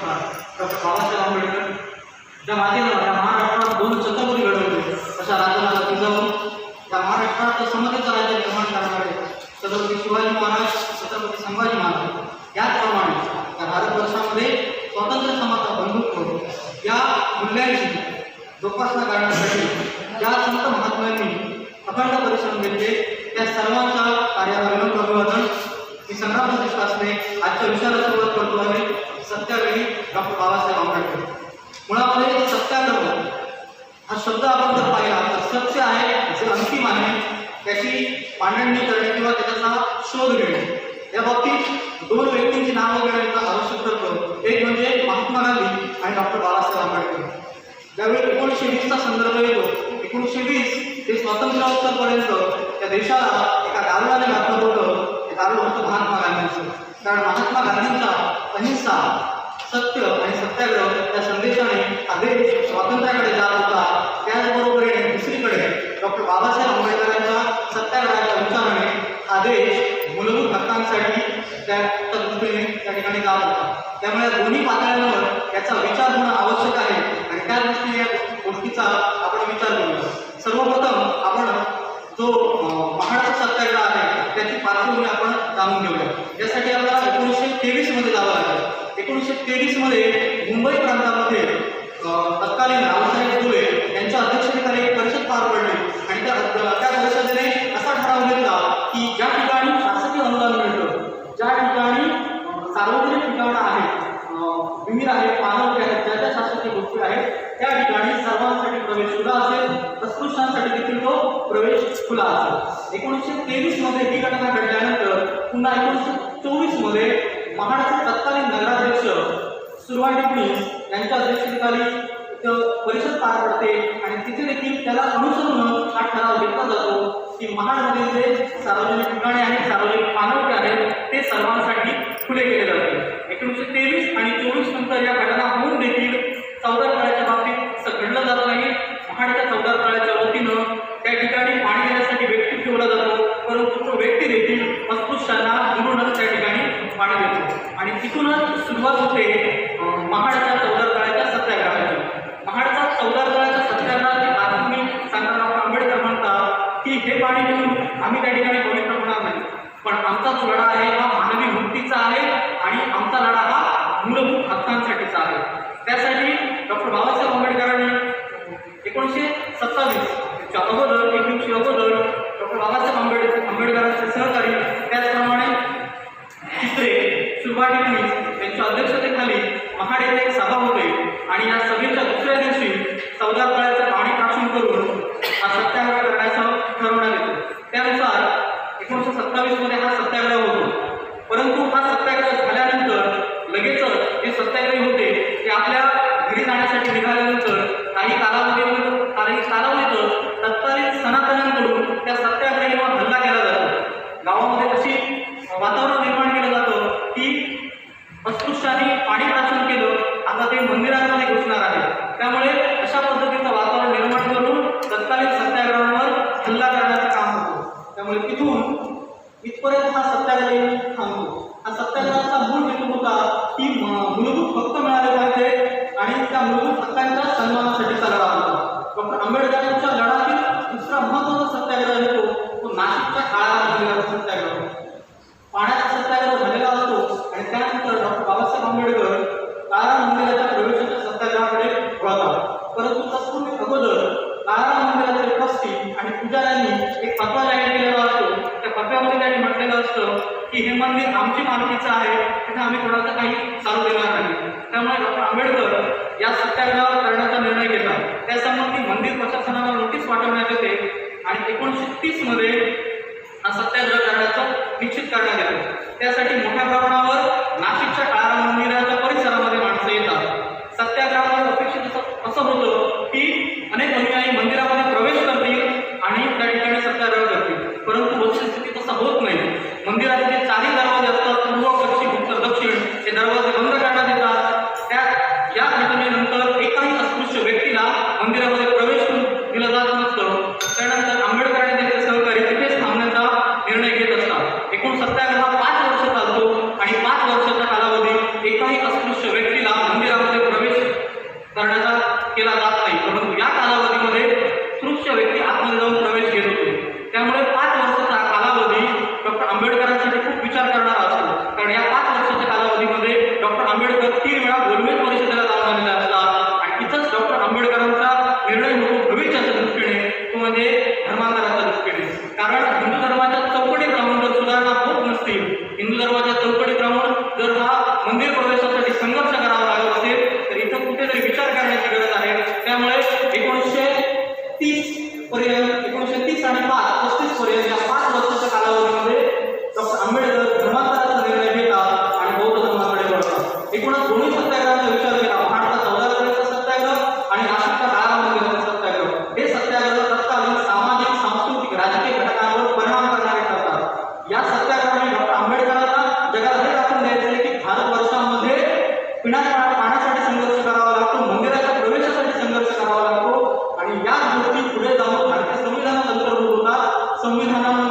Doctor Babasaheb Ambedkar ज्या मातीनं या महाराष्ट्रात दोन छत्रपती घडवले अशा राजाला जिजाऊन या महाराष्ट्रात समतेचं राज्य निर्माण करणारे छत्रपती शिवाजी महाराज छत्रपती संभाजी महाराज याचप्रमाणे त्या भारतवर्षामध्ये स्वातंत्र्य समाजा बंधुत्व या मूल्यांची जोपासना करण्यासाठी ज्या संत महात्म्यांनी अखंड परिश्रम घेतले त्या सर्वांच्या कार्याला विनम्र अभिवादन. मी संग्राम प्रतिष्ठासने आजच्या विषयाला सुरुवात करतो आहे. सत्याग्रही डॉक्टर बाबासाहेब आंबेडकर. मुळामध्ये सत्याग्रह हा शब्द आपण जर पाहिला तर सत्य आहे जे अंतिम आहे त्याची मांडणी करणे किंवा त्याचा शोध घेणे. या बाबतीत दोन व्यक्तींची नावं घेण्याचा आवश्यक ठरतो एक म्हणजे महात्मा गांधी आणि डॉक्टर बाबासाहेब आंबेडकर. ज्यावेळी एकोणीसशे वीसचा संदर्भ येतो एकोणीसशे वीस ते स्वातंत्र्योत्तरपर्यंत त्या देशाला एका दारुणाने घातलं होतं ते दारू होतं महात्मा गांधींचं. कारण महात्मा गांधींचा अहिंसा सत्य आणि सत्याग्रह या संदेशाने हा स्वातंत्र्याकडे जात होता. त्याचबरोबरीने दुसरीकडे डॉक्टर बाबासाहेब आंबेडकरांच्या सत्याग्रहाच्या विचाराने आदेश मूलभूत हक्कांसाठी त्या त्या दृष्टीने त्या ठिकाणी जात होता. त्यामुळे या दोन्ही पातळ्यांवर याचा विचार होणं आवश्यक आहे आणि त्या दृष्टीने या गोष्टीचा आपण विचार करूया. सर्वप्रथम आपण जो महाराष्ट्र सत्याग्रह आहे त्याची पार्श्वभूमी आपण जाणून घेऊया. यासाठी आपल्याला एकोणीसशे तेवीसमध्ये जावं लागेल. एकोणीसशे तेवीसमध्ये मुंबई प्रांतामध्ये तत्कालीन रावसाहेब फुले यांच्या अध्यक्षतेखाली एक परिषद पार पडली. आणि त्या त्या परिषदेने असा ठराव घेतला की ज्या ठिकाणी शासकीय अनुदान मिळतं ज्या ठिकाणी सार्वजनिक ठिकाणं आहेत विहीर आहे पाणवठे आहेत ज्या ज्या शासकीय गोष्टी आहेत त्या ठिकाणी सर्वांसाठी प्रवेश सुद्धा असेल अस्पृश्यांसाठी देखील प्रवेश खुला असेल. एकोणीसशे तेवीसमध्ये ही घटना घडल्यानंतर पुन्हा एकोणीसशे चोवीसमध्ये महाराष्ट्र तत्कालीन नगराध्यक्ष सुरवाणी यांच्या अध्यक्षतेखाली परिषद पार पडते आणि तिथे देखील त्याला अनुसरून हा ठराव घेतला जातो की महाडमध्ये जे सार्वजनिक ठिकाणे आहेत सार्वजनिक पाणवठे आहेत ते सर्वांसाठी खुले केले जाते आणि तिथूनच सुरुवात होते महाडच्या चौदा तळ्याच्या सत्याग्रहाची. महाडचा चौदा तळ्याच्या सत्याग्रहाची सांगताना आंबेडकर म्हणतात की हे पाणी घेऊन आम्ही त्या ठिकाणी पवित्र होणार नाही. पण आमचा जो लढा आहे हा मानवी मुक्तीचा आहे आणि आमचा लढा हा मूलभूत हक्कांसाठीचा आहे. त्यासाठी डॉक्टर बाबासाहेब आंबेडकरांनी एकोणीसशे सत्तावीसच्या अगोदर एक दिवशी अगोदर डॉक्टर बाबासाहेब आंबेडकर आंबेडकरांचे सहकारी त्याचप्रमाणे तिसरे सुभाष टिपणीस यांच्या अध्यक्षतेखाली महाड येथे एक सभा होते आणि या सभेच्या दुसऱ्या दिवशी चौदा तळ्याचं पाणी टाकून करून हा सत्याग्रह करण्याचं ठरवण्यात येतो. त्यानुसार एकोणीसशे सत्तावीसमध्ये हा सत्याग्रह होतो. परंतु हा सत्याग्रह झाल्यानंतर लगेचच जे सत्याग्रही होते ते आपल्या घरी जाण्यासाठी निघाल्यानंतर काही कालावधी काही कालावधीतच तत्कालीन सनातनांकडून त्या सत्याग्रहीवर हल्ला केला जातो. गावामध्ये अशी वातावरण निर्माण केलं जातं की अस्पृश्याने पाणी प्राशन केलं. आता ते मंदिरांमध्ये घुसणार आहे. त्यामुळे अशा पद्धतीचं वातावरण निर्माण करून तत्कालीन सत्याग्रहावर हल्ला करण्याचं काम होतं. त्यामुळे तिथून इथपर्यंत हा सत्याग्रह थांबतो. हा सत्याग्रहाचा मूळ हेतू होता की मूलभूत हक्क मिळाले पाहिजे आणि त्या मूलभूत हक्कांच्या सन्मानासाठी चालला होता डॉक्टर आंबेडकरांच्या लढा दुसरा महत्त्वाचा सत्याग्रह येतो तो नाशिकच्या काळात झालेला सत्याग्रह होता. पाण्याचा सत्याग्रह झालेला असतो आणि त्यानंतर डॉक्टर बाबासाहेब आंबेडकर काळा मंदिराच्या प्रवेशाच्या सत्याग्रहाकडे वळतात परंतु अगोदर काळा मंदिराचे ट्रस्टी आणि पुजाऱ्यांनी एक फतवा जाहीर केलेला असतो. त्या फतव्यामध्ये त्यांनी म्हटलेलं असतं की हे मंदिर आमची मालकीचं आहे तिथे आम्ही कोणाचं काही चालू देणार नाही. त्यामुळे डॉक्टर आंबेडकर या सत्याग्रह करण्याचा निर्णय घेतात त्यासंबंधी मंदिर प्रशासनाला नोटीस पाठवण्यात येते आणि एकोणीसशे तीसमध्ये हा सत्याग्रह करण्याचं निश्चित करण्यात येतो. त्यासाठी मोठ्या प्रमाणावर नाशिकच्या काळात नाही मंदिराचे जे चारही दरवाजे असतात पूर्व पश्चिम उत्तर दक्षिण हे दरवाजे बंद करण्यात येतात त्या या घटनेनंतर एकाही अस्पृश्य व्यक्तीला मंदिरामध्ये प्रवेश करून दिला जात नसतं त्यानंतर आंबेडकर आणि त्यांचे सहकारी तिथेच थांबण्याचा निर्णय घेत असतात एकूण सत्याग्रह पाच वर्ष चालतो आणि पाच वर्षाच्या कालावधीत एकाही अस्पृश्य व्यक्तीला आंबेडकर तीन वेळा गोलमेज परिषदेला जाऊन आलेला असतात आणि तिथंच डॉक्टर आंबेडकरांचा निर्णय होतो भविष्याच्या दृष्टीने तो म्हणजे धर्मांतराच्या दृष्टीने कारण हिंदू धर्माच्या चौकटीत राहून जर सुधारणा होत नसतील हिंदू धर्माच्या चौकटीत राहून जर हा मंदिर प्रवेशासाठी संघर्ष करावा लागत असेल तर इथं कुठेतरी विचार करण्याची गरज आहे. त्यामुळे एकोणीसशे तीस पर्यंत एकोणीसशे तीस आणि पाच पस्तीस पर्यंत या पाच वर्षाच्या कालावधीमध्ये डॉक्टर आंबेडकर धर्मांतराचा निर्णय घेतात आणि बौद्ध धर्माकडे वळतात. एकूणच दोन्ही सत्याग्रहाचा विचार केला भारतात चौदा तारखेचा सत्याग्रह आणि नाशिकच्या काळामध्ये सत्याग्रह. हे सत्याग्रह तत्कालीन सामाजिक सांस्कृतिक राजकीय घटकांवर परिणाम करणारे ठरतात. या आम्ही पुढे जाऊन भारतीय संविधानात अंतर्भूत होतात संविधानामधून